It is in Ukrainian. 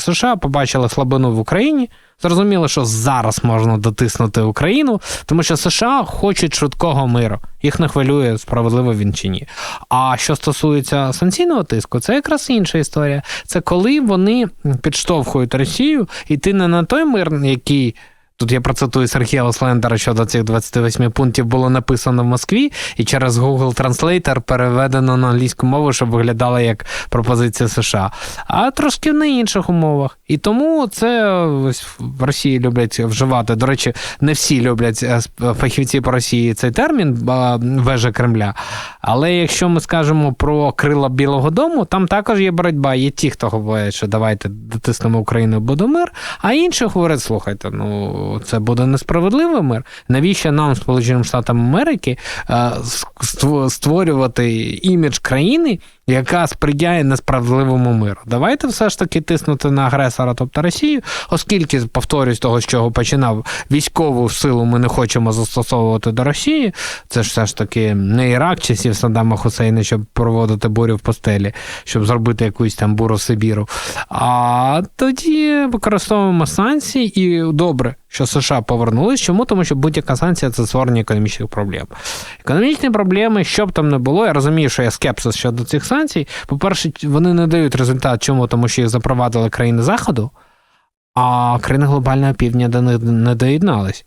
США, побачили слабину в Україні, зрозуміли, що зараз можна дотиснути Україну, тому що США хочуть швидкого миру. Їх не хвилює, справедливо він чи ні. А що стосується санкційного тиску, це якраз інша історія. Це коли вони підштовхують Росію йти не на той мир, який. Тут я процитую Сергія Ослендера щодо цих 28 пунктів було написано в Москві, і через Google Translator переведено на англійську мову, щоб виглядало як пропозиція США, а трошки на інших умовах. І тому це ось в Росії люблять вживати. До речі, не всі люблять е, фахівці по Росії цей термін вежа Кремля. Але якщо ми скажемо про крила Білого Дому, там також є боротьба. Є ті, хто говорять, що давайте дотиснемо Україну, буде мир, а інші говорять, слухайте, ну це буде несправедливий мир. Навіщо нам, Сполученим Штатам Америки, е, створювати імідж країни, яка сприяє несправедливому миру? Давайте все ж таки тиснути на агресора, тобто Росію, оскільки, повторюсь, того, з чого починав, військову силу ми не хочемо застосовувати до Росії. Це ж все ж таки не Ірак часів Саддама Хусейна, щоб проводити бурю в постелі, щоб зробити якусь там буру Сибіру. А тоді використовуємо санкції і добре, що США повернулись. Чому? Тому що будь-яка санкція це створення економічних проблем. Економічні проблеми, що б там не було, я розумію, що є скепсис щодо цих санкцій. По-перше, вони не дають результат. Чому? Тому що їх запровадили країни Заходу, а країни глобального півдня до них не доєднались.